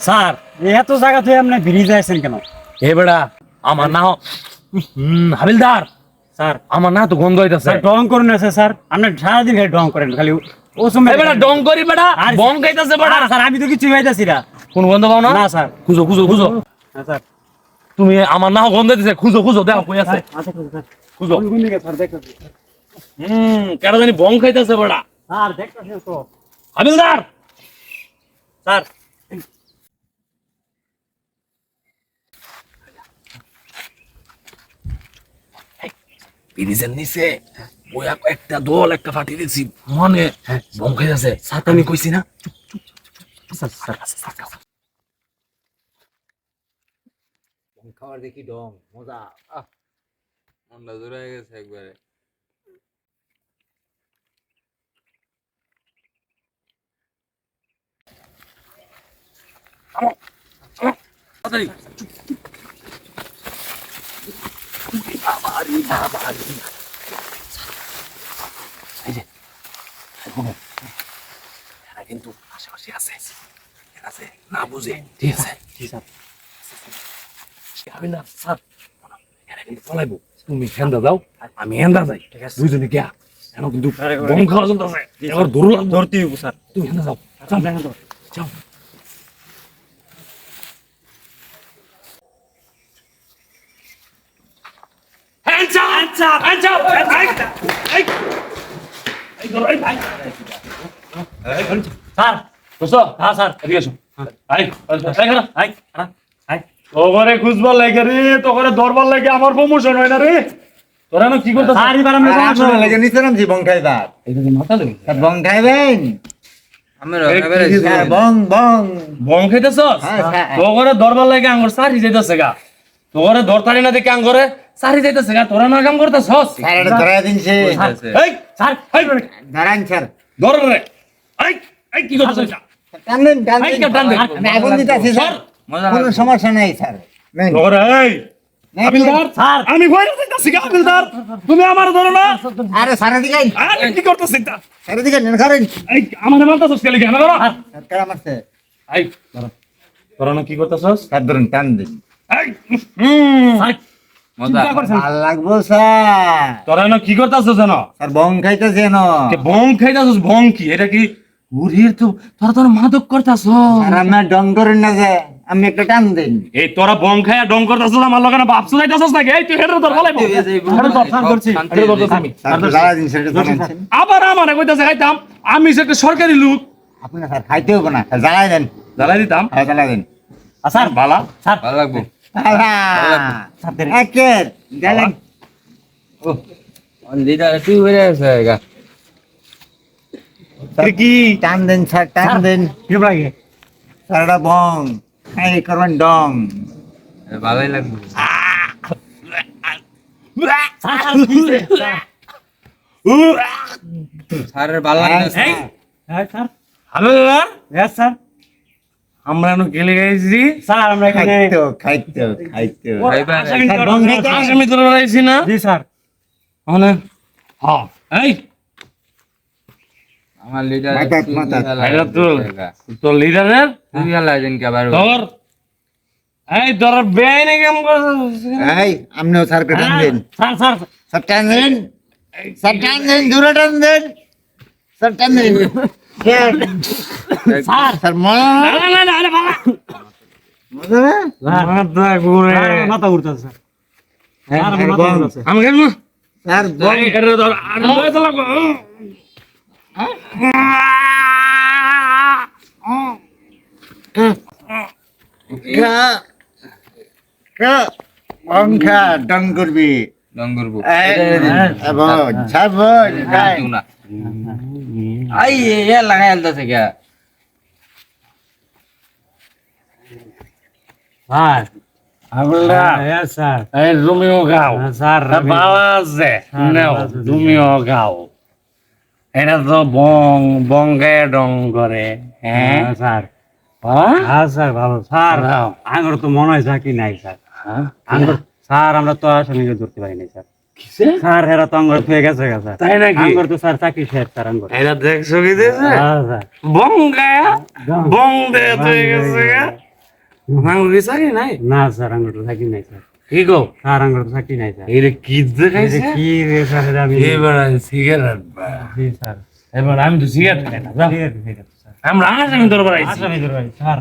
Sir এত জায়গা থেকে আপনি বেরিয়ে যাচ্ছেন কেন? এ বেড়া আমার না হুম হাবিলদার। স্যার। আমার না তো গন্ধ হইতাছে। স্যার ডং করুন আছে স্যার। আপনি সারাদিন খালি ডং করেন খালি ও সময় এ বেড়া ডং করি বেড়া আর- বং খাইতাছে বেড়া। স্যার আমি তো কিছু পাইতাছি না। কোন গন্ধ পাও না? না স্যার। খুঁজো খুঁজো খুঁজো। হ্যাঁ, স্যার। তুমি আমার না গন্ধ দিতেছে খুঁজো খুঁজো দেখো কই আছে। আচ্ছা স্যার খুঁজো। কোন কোন দিকে স্যার দেখতেছি হুম কেন জানি বং খাইতাছে বেড়া। স্যার দেখতেছি তো। হাবিলদার! স্যার। ব্রিজের নিচে ওই একটা দল একটা ফাটি দিছি মানে বং খাইতাছে স্যার আমি কইছি না? স্যার স্যার খাবার দেখি ডং মজা। আহ মনটা জোরে হয়ে গেছে একবারে। কিন্তু আশেপাশে আছে আছে না বুঝে ঠিক আছে জি স্যার আমি না স্যার এরা কিন্তু পলাইবো তুমি হেন্দা যাও আমি হেন্দা যাই ঠিক আছে। দুইজনে গিয়া এখন কিন্তু। বম খাওয়া চলতেছে এবার দূর লাগবে স্যার তুমি হেন্দা যাও যাও Hands up! Hands up! Hands up! Hands up! Sir দোস্ত, হ্যাঁ স্যার এদিকে এসো। আই, আই, আই, আই তোরে খুঁজবার লাগে রে তোরে ধরবার লাগে আমার প্রমোশন হয় না রে। তোরা না কি আমরা লেগে নিচে নামছি মাথা লেগে স্যার বং বং বং। বং খাইতেছ হ্যাঁ, তোরে ধরবার লাগে আঙ্গুর সারি যাইতেছে গা। তোরে ধরতারি না দেখে আঙ্গুরে। সারি যাইতেছে গা তোরা না কাম করতেছ স্যার এটা ধরাই দিন সে। এই স্যার এই ধরান স্যার। ধর রে। এই এই কি করতেছ টান দিন এই, দিন। টান আমি আগুন দিতেছি স্যার। মজা কোনো সমস্যা নাই স্যার। তোরে এই। আবিলদার স্যার। আমি গা আবিলদার তুমি আমার ধরো না। আরে দিকে আরে কি করতেছিস দিকে নেন করেন এই আমার মারতাছস কেলে কেন? ধরো। সরকার আমারছে এই ধরো। তোরা কি করতেছস? স্যার ধরুন টান দিন। এই হুম। মজা। ভালো লাগবো স্যার। তোরা না কি করতেছস জানো স্যার বং খাইতেছে ন কে বং খাইতাছস? বং কি? এটা কি? উরির তো তোরা তোরা মাদক করতাছস আর আপনার ডং করেন না যে আমি একটা টান দিন। এই তোরা বং খাইয়া ডং করতাছস আমার লগে না বাপসু যাইতাছস নাকি? এই তুই হেডর ধর বলাইবো হেডর ধর স্যার করছি হেডর ধর আমি আবার আমার কইতাছে খাইতাম। সরকারি লোক। আপনি স্যার খাইতে হবে না। জ্বালাই দেন। জ্বালাই দিতাম? হ্যাঁ জ্বালাই দেন। স্যার বালা? স্যার। ভালো লাগবো। স্যার টান দেন স্যার টান দেন। স্যার এটা বং। এই করবেন ডং। ভালোই লাগবে। Sir sir? স্যার স্যারের ভালো হ্যাঁ, হ্যাঁ স্যার। হ্যালো দাদা হ্যাঁ স্যার আমরা এখন গেলে গেছি স্যার আমরা এখানে খাইতো খাইতো খাইতো খাইবা রে। আসামি। আসামি রাইছি না? জি স্যার। মানে হ্যাঁ এই। আমার লিডার। তো তোর লিডারের তুই ভালো লাগছেন কে আবার তোর এই তোর বেআইনি কাম করছিস এই আপনিও স্যারকে টান দেন। Sir sir. স্যার টান দেন। স্যার টান দেন দূরে টান দেন। স্যার টান দেন। স্যার। স্যার না? না না না বাবা। মাথা ঘুরে। মাথা ঘুরতেছে স্যার। স্যার মাথা ঘুরতেছে আমি কেন স্যার বং এটা ধর আর লয়ে তো লাগবে খা। খা। বং ডং করবি। ডং করব। এই, ছাড়বো, আই এ লাগাই আলতাছে কে স্যার গাও বাবা আছে নেও। তুমিও গাও এটা তো বং বঙ্গে ডং করে হ্যাঁ স্যার হ্যাঁ? স্যার ভালো স্যার দাও। আঙ্গুর তো মনে হয় চাকরি নাই স্যার হ্যাঁ? আঙ্গুর স্যার আমরা তো আসামিকে ধরতে পারি নাই স্যার স্যার হেরা তো আঙ্গর হয়ে গেছে স্যার তাই নাকি আঙ্গর তো স্যার চাকরি শেষ স্যার আঙ্গর এরা দেখছ কি দিয়েছে হ্যাঁ, স্যার বঙ্গায়া বং গেছে গা চাকরি নাই? না স্যার আঙ্গর চাকরি নাই স্যার। কি গো? স্যার আঙ্গর চাকরি নাই স্যার। এটা কি দেখাইছে কি রে স্যার আমি এবার সিগারেট জি স্যার। এবার আমি তো সিগারেট খাই না আমরা আসামি দরবার আসামি ধরে স্যার।